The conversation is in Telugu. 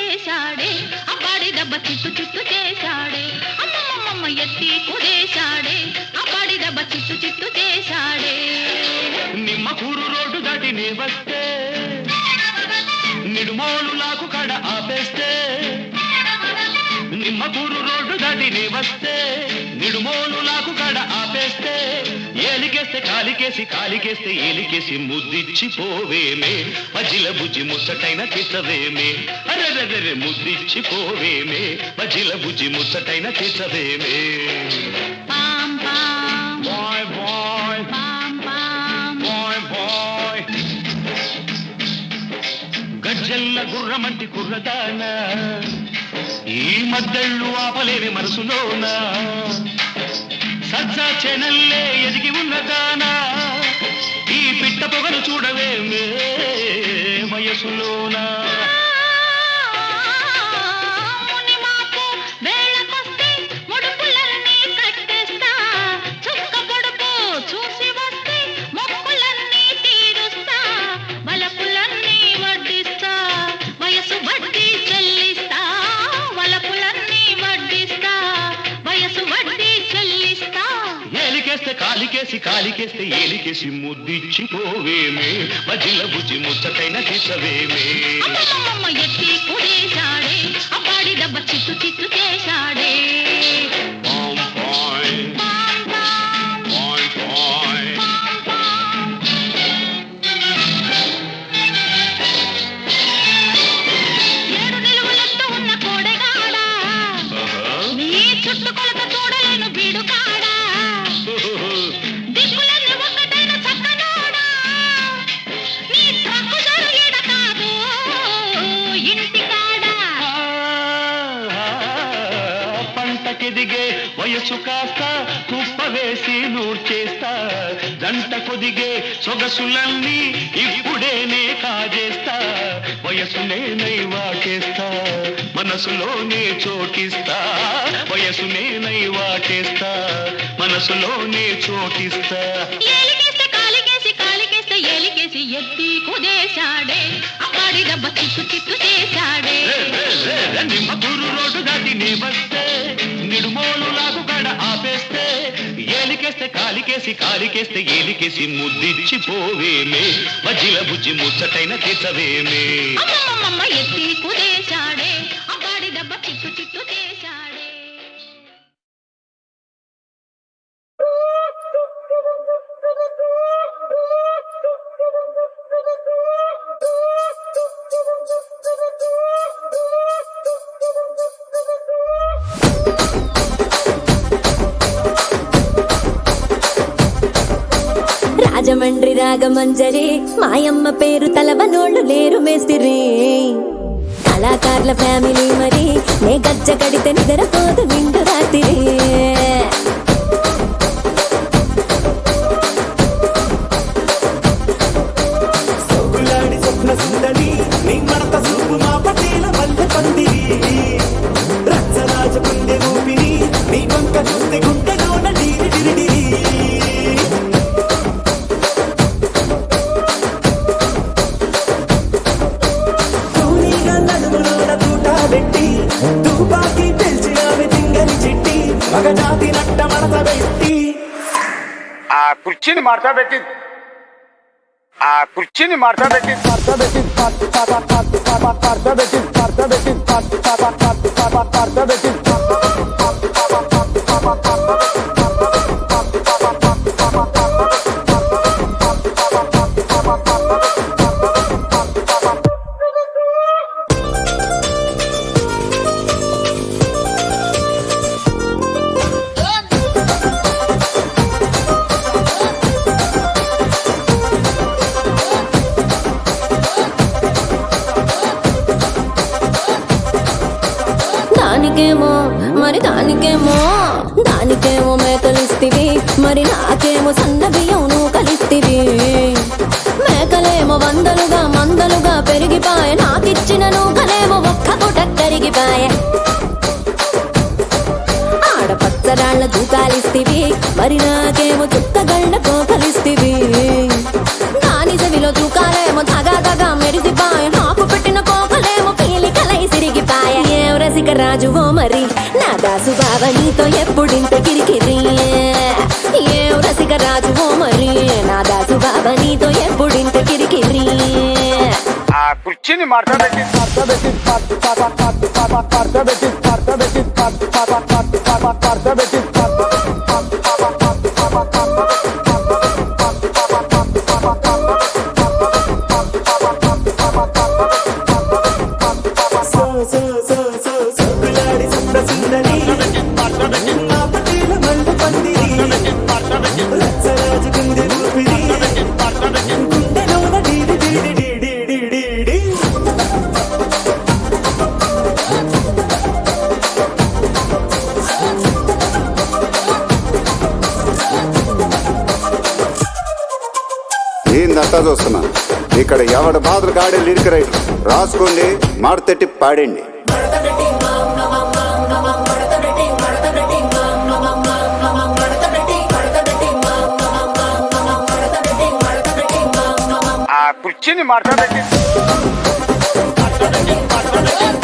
చేశాడే. అబ్బాడి దెబ్బ చిత్తు చిత్తు చేశాడే. అమ్మమ్మమ్మ ఎత్తి కుదేశాడే. అబ్బాడి దెబ్బ చిత్తు చిత్తు చేశాడే. నిమ్మ కూరు రోడ్డు దాటి నీ వస్తే నిడుమోలు లాకు కడ ఆపేస్తే నిమ్మ కూరు రోడ్డు దాటి నీ వస్తే నిడుమోలు లాకు కడ ఆపేస్తే ఏలికేస్తే కాలికేసి కాలికేస్తే ఏలికేసి ముద్దిచ్చి పోవేమే మజిల బుజ్జి ముచ్చటైన తిట్టవేమే అరెరెరె ముద్దిచ్చి పోవేమే మజిల బుజ్జి ముచ్చటైన పాం బాయ్ బాయ్. Bye bye. గజ్జల్ల గుర్రమంటి కుర్రదాన. ఈ మద్దళ్ళు ఆపలేని మనసులోన? సజ్జా చెనల్లే ఎదిగి ఉన్నదానా ఈ పిట్ట పొగలు చూడవేమే వయసులోనా? ఏలికేస్తే కాలికేసి కాలికేస్తే ఏలికేసి ముద్దిచ్చిపోవేమే పోవేమే బుజ్జి ముచ్చటైన తీసవేమే. పంటకెదిగే వయసు కాస్త కుప్ప వేసి నూర్చేస్తా. జంట కొదిగే సొగసులన్నీ ఇప్పుడేనే కాజేస్తా వయసు నేనై వాటేస్తా మనసులోనే చోటిస్తా. వయసు నేనై వాటేస్తా మనసులోనే చోటిస్తా. ఎత్తి కుదేశాడే. అబ్బాడి దెబ్బ చిత్తు చిత్తు చేశాడే. నిమ్మ గురు రోడ్డు దాటి నీ వస్తే కాలికేసి కాలికేస్తే ఏలికేసి ముద్దిచ్చి పోవేమే మధ్యల బుజ్జి ముచ్చటైన తీసవేమే అమ్మమ్మమ్మ ఎత్తి కుదేశాడే. అబ్బాడి దెబ్బ చిట్టు చిట్టు చేశా. రాగమంజరి మాయమ్మ పేరు తలవనోళ్ళు లేరు మేస్తిరి. కళాకారుల ఫ్యామిలీ మరి నే గజ్జ కడితే నిద్రపోదు ఆ కుర్చీని మడత పెట్టి ఆ కుర్చీని మడత పెట్టి మడత పెట్టి మడత పెట్టి మడత పెట్టి మడత పెట్టి దానికేమో మరి దానికేమో? దానికేమో మేకలిస్తివి మరి నాకేమో సన్న బియ్యం నువ్వు కలిస్తివి. మేకలేమో వందలుగా మందలుగా పెరిగిపాయ నాకిచ్చిన నూకలేమో ఒక్క పూట కరిగిపాయ ఆడపచ్చరాళ్ళ దూకాలిస్తివి మరి నాకేమో చుక్క నీతో ఎప్పుడింత కిరికిరి ఏం రసిక రాజు మరి నా దాసు బావ నీతో ఎప్పుడింత కిరికిరి ఆ కుర్చీని మడత పెట్టి మడత పెట్టి మడత పెట్టి మడత ఏందంతా చూస్తున్నా ఇక్కడ ఎవడ బాధలు కాడే లిరిక్ రైటర్ రాసుకోండి మాడతెట్టి పాడండి ఆ కుర్చీని మాట్లాడండి పెట్టి